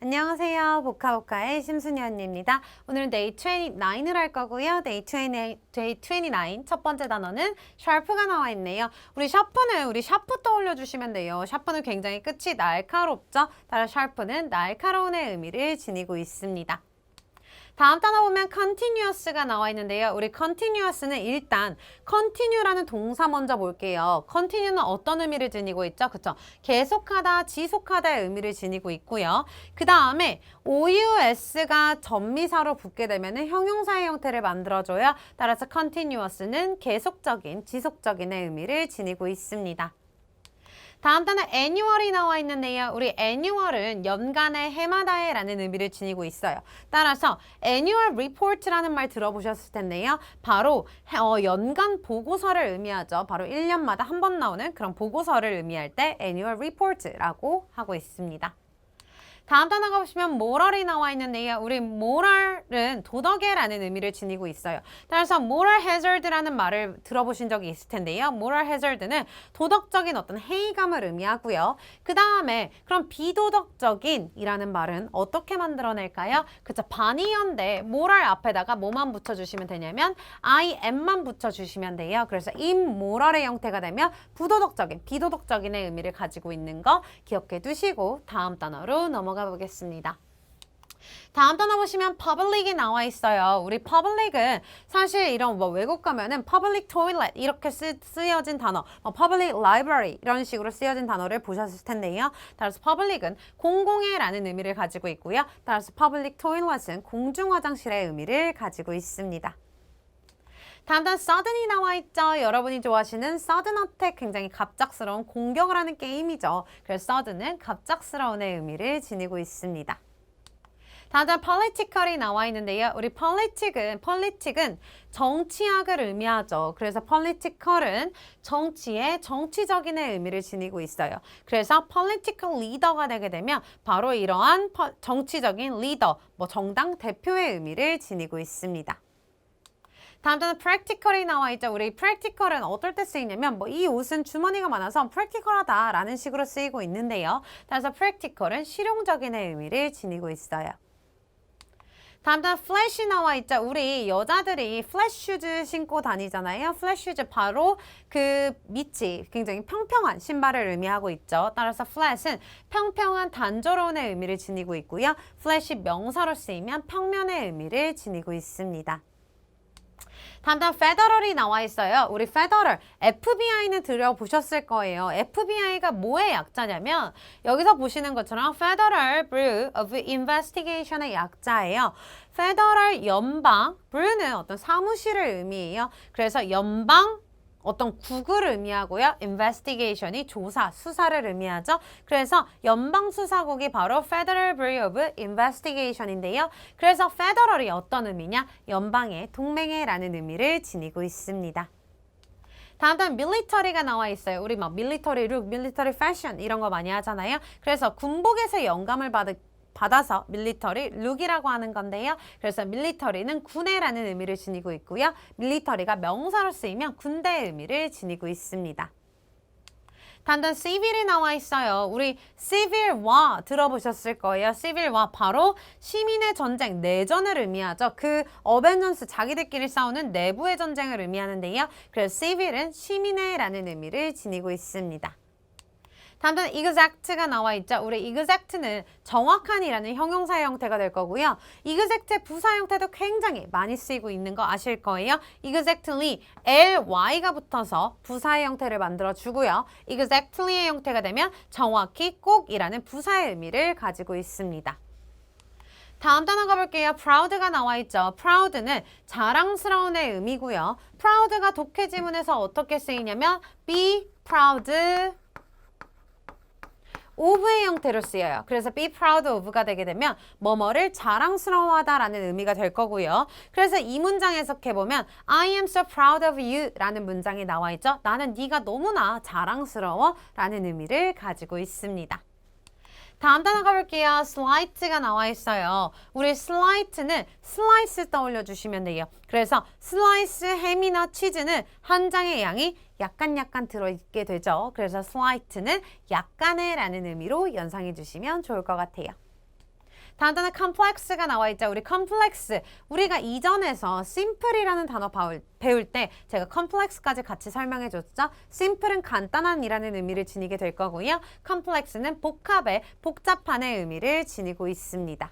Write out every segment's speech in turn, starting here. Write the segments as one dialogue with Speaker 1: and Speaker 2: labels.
Speaker 1: 안녕하세요. 보카보카의 심순이 언니입니다. 오늘은 데이 29을 할 거고요. 데이 29, 데이 29 첫 번째 단어는 샤프가 나와 있네요. 우리 샤프는 우리 샤프 떠올려 주시면 돼요. 샤프는 굉장히 끝이 날카롭죠. 따라 샤프는 날카로운의 의미를 지니고 있습니다. 다음 단어 보면 continuous가 나와 있는데요. 우리 continuous는 일단 continue라는 동사 먼저 볼게요. continue는 어떤 의미를 지니고 있죠? 그쵸? 계속하다, 지속하다의 의미를 지니고 있고요. 그 다음에 ous가 전미사로 붙게 되면 형용사의 형태를 만들어줘요. 따라서 continuous는 계속적인, 지속적인의 의미를 지니고 있습니다. 다음 단어 annual이 나와 있는데요. 우리 annual은 연간의 해마다의 라는 의미를 지니고 있어요. 따라서 annual report라는 말 들어보셨을 텐데요. 바로 어, 연간 보고서를 의미하죠. 바로 1년마다 한 번 나오는 그런 보고서를 의미할 때 annual report라고 하고 있습니다. 다음 단어가 보시면 moral이 나와 있는데요. 우리 moral은 도덕에라는 의미를 지니고 있어요. 따라서 moral hazard라는 말을 들어보신 적이 있을 텐데요. moral hazard는 도덕적인 어떤 해이감을 의미하고요. 그 다음에 그럼 비도덕적인 이라는 말은 어떻게 만들어낼까요? 그쵸 반의연대 moral 앞에다가 뭐만 붙여주시면 되냐면 im만 붙여주시면 돼요. 그래서 immoral의 형태가 되면 부도덕적인, 비도덕적인의 의미를 가지고 있는 거 기억해 두시고 다음 단어로 넘어가 보겠습니다. 다음 단어 보시면 public이 나와 있어요. 우리 public은 사실 이런 뭐 외국 가면은 public toilet 이렇게 쓰, 쓰여진 단어, 뭐 public library 이런 식으로 쓰여진 단어를 보셨을 텐데요. 따라서 public은 공공의라는 의미를 가지고 있고요. 따라서 public toilet은 공중 화장실의 의미를 가지고 있습니다. 다음 단 sudden이 나와 있죠. 여러분이 좋아하시는 sudden attack 굉장히 갑작스러운 공격을 하는 게임이죠. 그래서 sudden은 갑작스러운의 의미를 지니고 있습니다. 단 political이 나와 있는데요. 우리 politic은 politic은 정치학을 의미하죠. 그래서 political은 정치의 정치적인의 의미를 지니고 있어요. 그래서 political leader가 되게 되면 바로 이러한 퍼- 정치적인 리더, 뭐 정당 대표의 의미를 지니고 있습니다. 다음 단어 practical이 나와 있죠. 우리 practical은 어떨 때 쓰이냐면 뭐 이 옷은 주머니가 많아서 practical하다 라는 식으로 쓰이고 있는데요. 따라서 practical은 실용적인의 의미를 지니고 있어요. 다음 단어 flash이 나와 있죠. 우리 여자들이 flash 슈즈 신고 다니잖아요. flash 슈즈 바로 그 밑이 굉장히 평평한 신발을 의미하고 있죠. 따라서 flat은 평평한 단조로운의 의미를 지니고 있고요. flash이 명사로 쓰이면 평면의 의미를 지니고 있습니다. 다음 단어 federal이 나와 있어요. 우리 federal, FBI는 들어보셨을 거예요. FBI가 뭐의 약자냐면 여기서 보시는 것처럼 Federal Bureau of Investigation의 약자예요. Federal 연방, Bureau는 어떤 사무실을 의미해요. 그래서 연방 어떤 국을 의미하고요. investigation이 조사, 수사를 의미하죠. 그래서 연방 수사국이 바로 Federal Bureau of Investigation인데요. 그래서 federal이 어떤 의미냐? 연방의 동맹회라는 의미를 지니고 있습니다. 다음 단 밀리터리가 나와 있어요. 우리 막 밀리터리 룩, 밀리터리 패션 이런 거 많이 하잖아요. 그래서 군복에서 영감을 받 받아서 밀리터리 룩이라고 하는 건데요. 그래서 밀리터리는 군의라는 의미를 지니고 있고요. 밀리터리가 명사로 쓰이면 군대의 의미를 지니고 있습니다. 단단 civil이 나와 있어요. 우리 civil war 들어보셨을 거예요. civil war 바로 시민의 전쟁, 내전을 의미하죠. 그 어벤져스 자기들끼리 싸우는 내부의 전쟁을 의미하는데요. 그래서 civil은 시민의라는 의미를 지니고 있습니다. 다음 단어 exact가 나와 있죠. 우리 exact는 정확한이라는 형용사의 형태가 될 거고요. exact의 부사 형태도 굉장히 많이 쓰이고 있는 거 아실 거예요. exactly, ly가 붙어서 부사의 형태를 만들어 주고요. exactly의 형태가 되면 정확히 꼭이라는 부사의 의미를 가지고 있습니다. 다음 단어 가볼게요. proud가 나와 있죠. proud는 자랑스러운의 의미고요. proud가 독해 지문에서 어떻게 쓰이냐면 be proud of의 형태로 쓰여요. 그래서 be proud of가 되게 되면 뭐뭐를 자랑스러워하다라는 의미가 될 거고요. 그래서 이 문장 해석해 보면 I am so proud of you 라는 문장이 나와 있죠. 나는 네가 너무나 자랑스러워 라는 의미를 가지고 있습니다. 다음 단어 가볼게요. slight가 나와 있어요. 우리 slight는 슬라이스 떠올려 주시면 돼요. 그래서 슬라이스 햄이나 치즈는 한 장의 양이 약간 약간 들어있게 되죠. 그래서 slight는 약간의 라는 의미로 연상해 주시면 좋을 것 같아요. 다음 단어 complex가 나와 있죠. 우리 complex. 우리가 이전에서 simple이라는 단어 배울, 때 제가 complex까지 같이 설명해 줬죠. simple은 간단한 이라는 의미를 지니게 될 거고요. complex는 복합의 복잡한의 의미를 지니고 있습니다.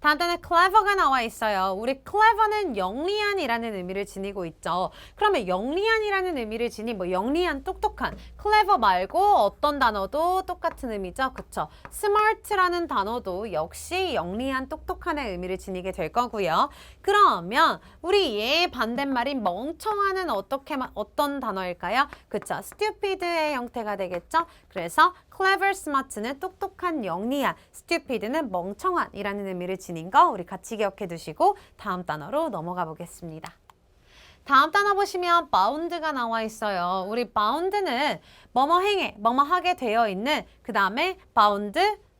Speaker 1: 단어 clever가 나와 있어요. 우리 clever는 영리한이라는 의미를 지니고 있죠. 그러면 영리한이라는 의미를 지닌 뭐 영리한, 똑똑한, clever 말고 어떤 단어도 똑같은 의미죠. 그쵸? smart라는 단어도 역시 영리한, 똑똑한의 의미를 지니게 될 거고요. 그러면 우리 얘의 반대말인 멍청한은 어떻게 마- 어떤 단어일까요? 그쵸? stupid의 형태가 되겠죠. 그래서 clever, smart는 똑똑한, 영리한, stupid는 멍청한이라는 의미를 지닌 거 우리 같이 기억해 두시고 다음 단어로 넘어가 보겠습니다. 다음 단어 보시면 bound가 나와 있어요. 우리 bound는 뭐뭐 행해, 뭐뭐 하게 되어 있는 그 다음에 bound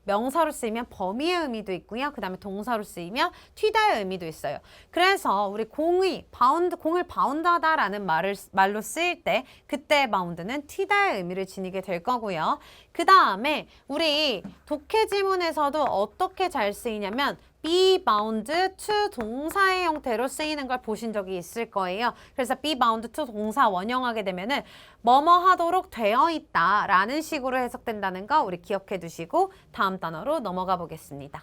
Speaker 1: 명사로 쓰이면 범위의 의미도 있고요. 그 다음에 동사로 쓰이면 튀다의 의미도 있어요. 그래서 우리 공이 바운드 공을 바운드하다라는 말을 말로 쓰일 때 그때 바운드는 튀다의 의미를 지니게 될 거고요. 그 다음에 우리 독해 지문에서도 어떻게 잘 쓰이냐면 be bound to 동사의 형태로 쓰이는 걸 보신 적이 있을 거예요. 그래서 be bound to 동사 원형하게 되면은 뭐뭐 하도록 되어 있다 라는 식으로 해석된다는 거 우리 기억해 두시고 다음 단어로 넘어가 보겠습니다.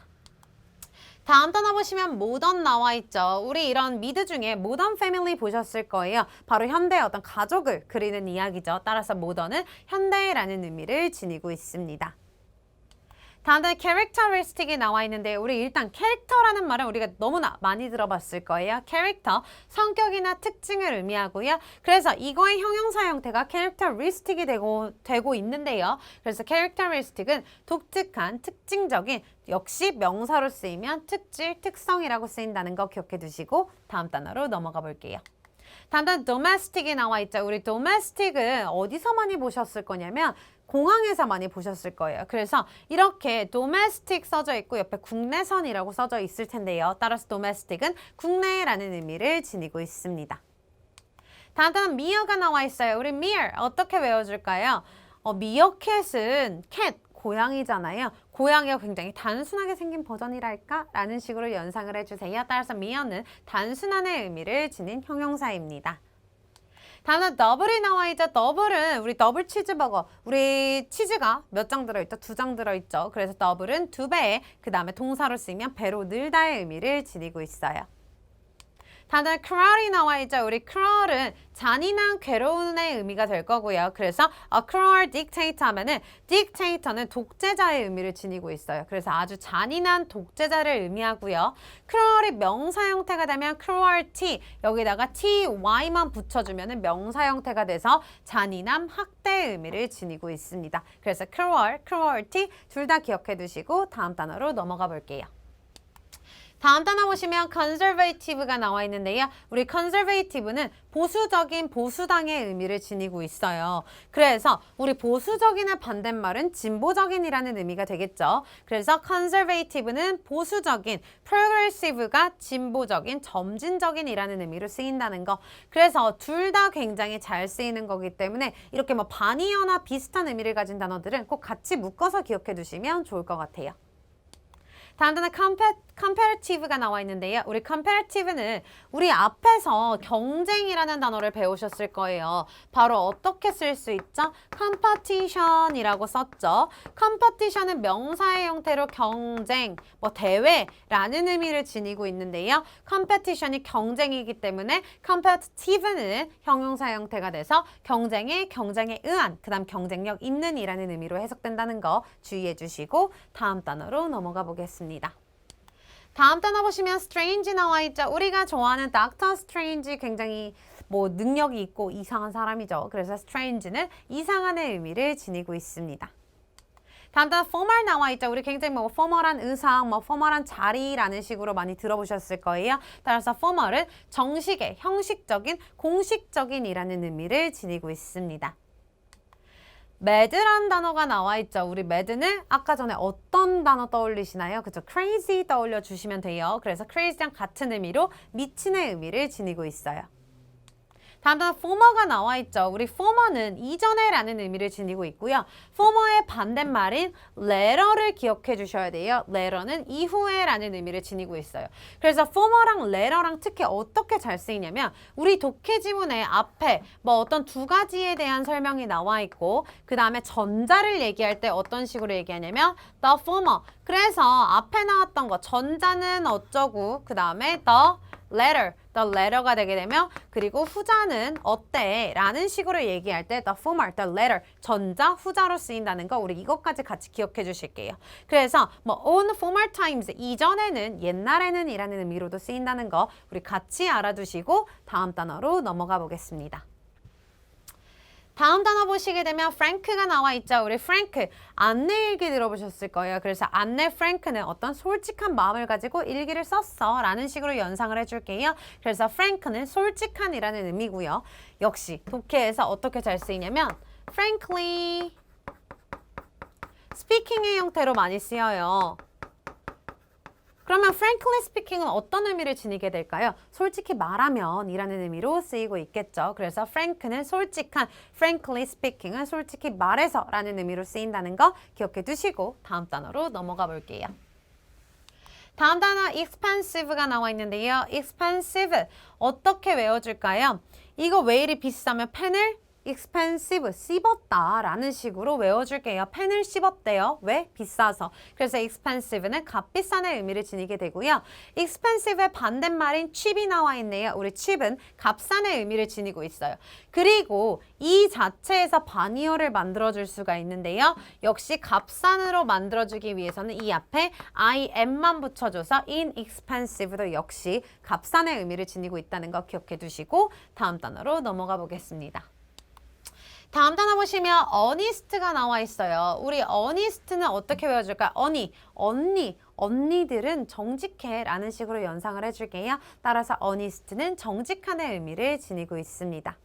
Speaker 1: 다음 단어 보시면 모던 나와 있죠. 우리 이런 미드 중에 모던 패밀리 보셨을 거예요. 바로 현대의 어떤 가족을 그리는 이야기죠. 따라서 모던은 현대라는 의미를 지니고 있습니다. 다음 단어 characteristic이 나와 있는데 우리 일단 캐릭터라는 말은 우리가 너무나 많이 들어봤을 거예요. 캐릭터, 성격이나 특징을 의미하고요. 그래서 이거의 형용사 형태가 characteristic이 되고, 되고 있는데요. 그래서 characteristic은 독특한, 특징적인, 역시 명사로 쓰이면 특질, 특성이라고 쓰인다는 거 기억해 두시고 다음 단어로 넘어가 볼게요. 단단 domestic이 나와 있죠. 우리 domestic은 어디서 많이 보셨을 거냐면 공항에서 많이 보셨을 거예요. 그래서 이렇게 domestic 써져 있고 옆에 국내선이라고 써져 있을 텐데요. 따라서 domestic은 국내라는 의미를 지니고 있습니다. 다음 단어 미어가 나와 있어요. 우리 미어 어떻게 외워줄까요? 어, 미어캣은 캣 고양이잖아요. 고양이가 굉장히 단순하게 생긴 버전이랄까? 라는 식으로 연상을 해주세요. 따라서 미어는 단순한의 의미를 지닌 형용사입니다. 다음은 더블이 나와 있죠. 더블은 우리 더블 치즈버거. 우리 치즈가 몇 장 들어있죠? 두 장 들어있죠. 그래서 더블은 두 배, 그 다음에 동사로 쓰이면 배로 늘다의 의미를 지니고 있어요. 다들 cruel이 나와 있죠. 우리 cruel은 잔인한 괴로움의 의미가 될 거고요. 그래서 a cruel dictator 하면은 dictator는 독재자의 의미를 지니고 있어요. 그래서 아주 잔인한 독재자를 의미하고요. cruel이 명사 형태가 되면 cruelty 여기다가 ty만 붙여주면은 명사 형태가 돼서 잔인함, 학대의 의미를 지니고 있습니다. 그래서 cruel, cruelty 둘 다 기억해 두시고 다음 단어로 넘어가 볼게요. 다음 단어 보시면 conservative가 나와 있는데요. 우리 conservative는 보수적인 보수당의 의미를 지니고 있어요. 그래서 우리 보수적인의 반대말은 진보적인이라는 의미가 되겠죠. 그래서 conservative는 보수적인, progressive가 진보적인, 점진적인이라는 의미로 쓰인다는 거. 그래서 둘 다 굉장히 잘 쓰이는 거기 때문에 이렇게 뭐 반이어나 비슷한 의미를 가진 단어들은 꼭 같이 묶어서 기억해 두시면 좋을 것 같아요. 다음 단어 compet, comparative가 나와 있는데요. 우리 comparative는 우리 앞에서 경쟁이라는 단어를 배우셨을 거예요. 바로 어떻게 쓸 수 있죠? competition이라고 썼죠. competition은 명사의 형태로 경쟁, 뭐 대회라는 의미를 지니고 있는데요. competition이 경쟁이기 때문에 competitive는 형용사 형태가 돼서 경쟁에 경쟁에 의한, 그 다음 경쟁력 있는 이라는 의미로 해석된다는 거 주의해 주시고 다음 단어로 넘어가 보겠습니다. 다음 단어 보시면 strange 나와 있죠. 우리가 좋아하는 Doctor Strange 굉장히 뭐 능력이 있고 이상한 사람이죠. 그래서 strange는 이상한의 의미를 지니고 있습니다. 다음 단어 formal 나와 있죠. 우리 굉장히 뭐 formal한 의상, 뭐 formal한 자리라는 식으로 많이 들어보셨을 거예요. 따라서 formal은 정식의, 형식적인, 공식적인이라는 의미를 지니고 있습니다. 매드란 단어가 나와 있죠. 우리 매드는 아까 전에 어떤 단어 떠올리시나요? 그죠? crazy 떠올려 주시면 돼요. 그래서 crazy랑 같은 의미로 미친의 의미를 지니고 있어요. 단어 former가 나와 있죠. 우리 former는 이전에 라는 의미를 지니고 있고요. former의 반대말인 latter를 기억해 주셔야 돼요. latter는 이후에 라는 의미를 지니고 있어요. 그래서 former랑 latter랑 특히 어떻게 잘 쓰이냐면 우리 독해 지문에 앞에 뭐 어떤 두 가지에 대한 설명이 나와 있고 그 다음에 전자를 얘기할 때 어떤 식으로 얘기하냐면 the former. 그래서 앞에 나왔던 거 전자는 어쩌고 그 다음에 the letter, the letter가 되게 되면 그리고 후자는 어때? 라는 식으로 얘기할 때 the former, the letter, 전자, 후자로 쓰인다는 거 우리 이것까지 같이 기억해 주실게요. 그래서 뭐 on former times, 이전에는 옛날에는 이라는 의미로도 쓰인다는 거 우리 같이 알아두시고 다음 단어로 넘어가 보겠습니다. 다음 단어 보시게 되면 프랭크가 나와 있죠. 우리 프랭크 안내 일기 들어보셨을 거예요. 그래서 안내 프랭크는 어떤 솔직한 마음을 가지고 일기를 썼어 라는 식으로 연상을 해줄게요. 그래서 프랭크는 솔직한이라는 의미고요. 역시 독해에서 어떻게 잘 쓰이냐면 frankly speaking의 형태로 많이 쓰여요. 그러면 frankly speaking은 어떤 의미를 지니게 될까요? 솔직히 말하면 이라는 의미로 쓰이고 있겠죠. 그래서 frank는 솔직한, frankly speaking은 솔직히 말해서 라는 의미로 쓰인다는 거 기억해 두시고 다음 단어로 넘어가 볼게요. 다음 단어 expensive가 나와 있는데요. expensive 어떻게 외워줄까요? 이거 왜 이리 비싸면 펜을 expensive 씹었다 라는 식으로 외워줄게요. 펜을 씹었대요. 왜? 비싸서. 그래서 expensive는 값비싼의 의미를 지니게 되고요. expensive의 반대말인 cheap이 나와 있네요. 우리 cheap은 값싼의 의미를 지니고 있어요. 그리고 이 자체에서 반이어를 만들어줄 수가 있는데요. 역시 값싼으로 만들어주기 위해서는 이 앞에 im만 붙여줘서 inexpensive도 역시 값싼의 의미를 지니고 있다는 거 기억해 두시고 다음 단어로 넘어가 보겠습니다. 다음 단어 보시면 honest가 나와 있어요. 우리 honest는 어떻게 외워줄까? 언니, 언니, 언니들은 정직해 라는 식으로 연상을 해줄게요. 따라서 honest는 정직한의 의미를 지니고 있습니다.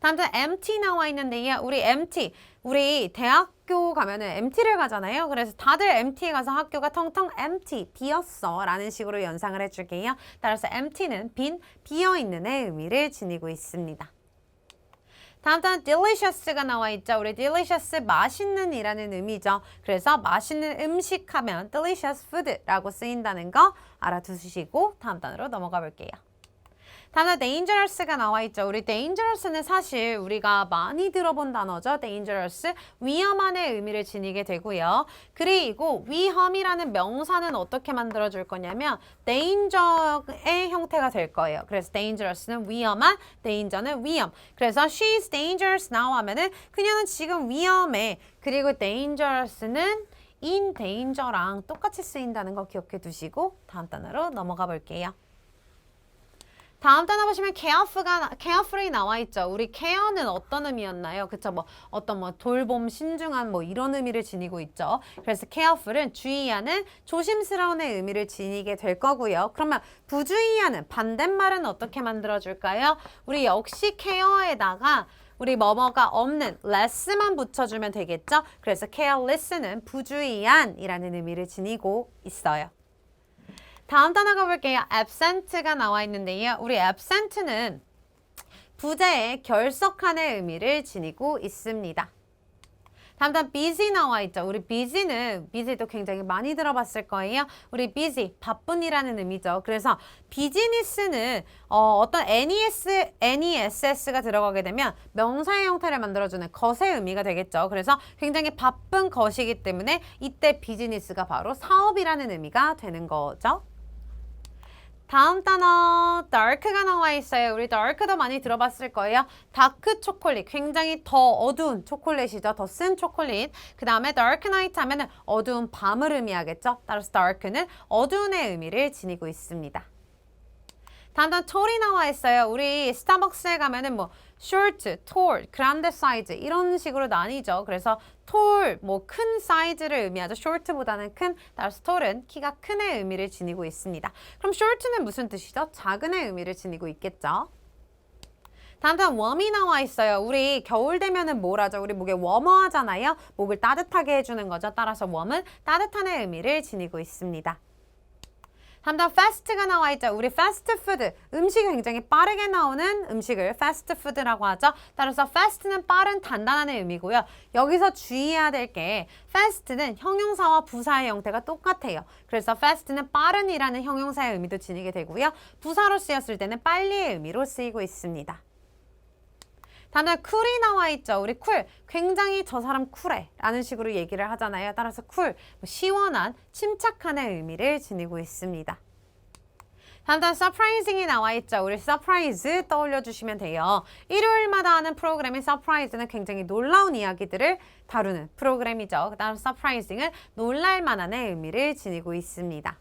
Speaker 1: 다음 단 empty 나와 있는데요. 우리 empty, 우리 대학교 가면은 MT를 가잖아요. 그래서 다들 MT에 가서 학교가 텅텅 empty, 비었어 라는 식으로 연상을 해줄게요. 따라서 empty는 빈, 비어있는의 의미를 지니고 있습니다. 다음 단어 delicious가 나와 있죠. 우리 delicious 맛있는 이라는 의미죠. 그래서 맛있는 음식 하면 delicious food라고 쓰인다는 거 알아두시고 다음 단어로 넘어가 볼게요. 단어 dangerous가 나와 있죠. 우리 dangerous는 사실 우리가 많이 들어본 단어죠. dangerous, 위험한의 의미를 지니게 되고요. 그리고 위험이라는 명사는 어떻게 만들어줄 거냐면 danger의 형태가 될 거예요. 그래서 dangerous는 위험한, danger는 위험. 그래서 she's dangerous now 하면은 그녀는 지금 위험해. 그리고 dangerous는 in danger랑 똑같이 쓰인다는 거 기억해 두시고 다음 단어로 넘어가 볼게요. 다음 단어 보시면 careful가 carefully 나와 있죠. 우리 care는 어떤 의미였나요? 그쵸? 뭐 어떤 뭐 돌봄, 신중한 뭐 이런 의미를 지니고 있죠. 그래서 careful은 주의하는 조심스러운의 의미를 지니게 될 거고요. 그러면 부주의하는 반대말은 어떻게 만들어 줄까요? 우리 역시 care에다가 우리 뭐뭐가 없는 less만 붙여주면 되겠죠? 그래서 careless는 부주의한 이라는 의미를 지니고 있어요. 다음 단어 가볼게요. absent가 나와 있는데요. 우리 absent는 부재의 결석한의 의미를 지니고 있습니다. 다음 단 busy 나와 있죠. 우리 busy는 busy도 굉장히 많이 들어봤을 거예요. 우리 busy 바쁜이라는 의미죠. 그래서 비즈니스는 어, 어떤 NES, NESS가 들어가게 되면 명사의 형태를 만들어주는 것의 의미가 되겠죠. 그래서 굉장히 바쁜 것이기 때문에 이때 비즈니스가 바로 사업이라는 의미가 되는 거죠. 다음 단어 dark가 나와 있어요. 우리 dark도 많이 들어봤을 거예요. 다크 초콜릿, 굉장히 더 어두운 초콜릿이죠. 더 쓴 초콜릿. 그 다음에 dark night 하면 은 어두운 밤을 의미하겠죠. 따라서 dark는 어두운의 의미를 지니고 있습니다. 다음 단어 tall이 나와 있어요. 우리 스타벅스에 가면은 뭐 short, tall, grand size 이런 식으로 나뉘죠. 그래서 tall 뭐 큰 사이즈를 의미하죠. short보다는 큰. 따라서 tall은 키가 큰의 의미를 지니고 있습니다. 그럼 short는 무슨 뜻이죠? 작은의 의미를 지니고 있겠죠. 다음 다음 웜이 나와 있어요. 우리 겨울 되면은 뭘 하죠? 우리 목에 워머 하잖아요. 목을 따뜻하게 해주는 거죠. 따라서 웜은 따뜻한의 의미를 지니고 있습니다. 다음 fast가 나와 있죠. 우리 fast food 음식이 굉장히 빠르게 나오는 음식을 fast food라고 하죠. 따라서 fast는 빠른 단단한의 의미고요. 여기서 주의해야 될 게 fast는 형용사와 부사의 형태가 똑같아요. 그래서 fast는 빠른이라는 형용사의 의미도 지니게 되고요. 부사로 쓰였을 때는 빨리의 의미로 쓰이고 있습니다. 다음에 쿨이 나와 있죠. 우리 쿨. 굉장히 저 사람 쿨해. 라는 식으로 얘기를 하잖아요. 따라서 쿨. 뭐 시원한, 침착한의 의미를 지니고 있습니다. 다음 다음 surprising이 나와 있죠. 우리 surprise 떠올려 주시면 돼요. 일요일마다 하는 프로그램인 surprise는 굉장히 놀라운 이야기들을 다루는 프로그램이죠. 그 다음 surprising은 놀랄 만한의 의미를 지니고 있습니다.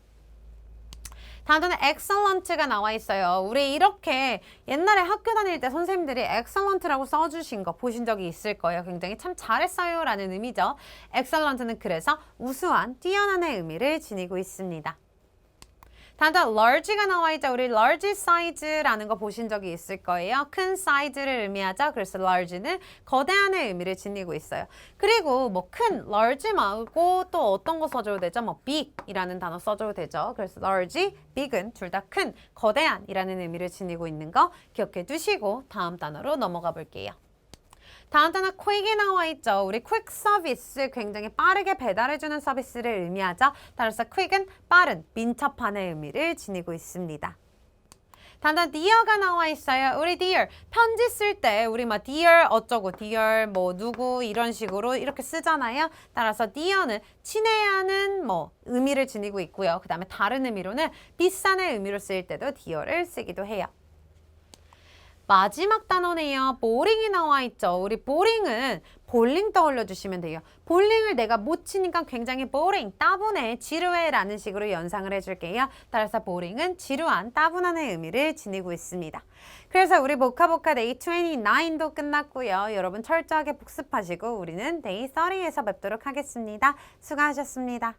Speaker 1: 다음은 excellent가 나와 있어요. 우리 이렇게 옛날에 학교 다닐 때 선생님들이 excellent라고 써주신 거 보신 적이 있을 거예요. 굉장히 참 잘했어요 라는 의미죠. excellent는 그래서 우수한, 뛰어난의 의미를 지니고 있습니다. 다음 large가 나와 있죠. 우리 large size라는 거 보신 적이 있을 거예요. 큰 사이즈를 의미하죠. 그래서 large는 거대한의 의미를 지니고 있어요. 그리고 뭐 큰 large 말고 또 어떤 거 써줘도 되죠? 뭐 big이라는 단어 써줘도 되죠. 그래서 large, big은 둘 다 큰, 거대한이라는 의미를 지니고 있는 거 기억해 두시고 다음 단어로 넘어가 볼게요. 다음 단어 quick이 나와 있죠. 우리 quick 서비스 굉장히 빠르게 배달해주는 서비스를 의미하죠. 따라서 quick은 빠른, 민첩한의 의미를 지니고 있습니다. 단단 dear가 나와 있어요. 우리 dear 편지 쓸 때 우리 막 dear 어쩌고 dear 뭐 누구 이런 식으로 이렇게 쓰잖아요. 따라서 dear는 친애하는 뭐 의미를 지니고 있고요. 그 다음에 다른 의미로는 비싼의 의미로 쓰일 때도 dear를 쓰기도 해요. 마지막 단어네요. 보링이 나와 있죠. 우리 보링은 볼링 떠올려 주시면 돼요. 볼링을 내가 못 치니까 굉장히 보링, 따분해, 지루해라는 식으로 연상을 해줄게요. 따라서 보링은 지루한, 따분한의 의미를 지니고 있습니다. 그래서 우리 모카보카 데이 29도 끝났고요. 여러분 철저하게 복습하시고 우리는 데이 30에서 뵙도록 하겠습니다. 수고하셨습니다.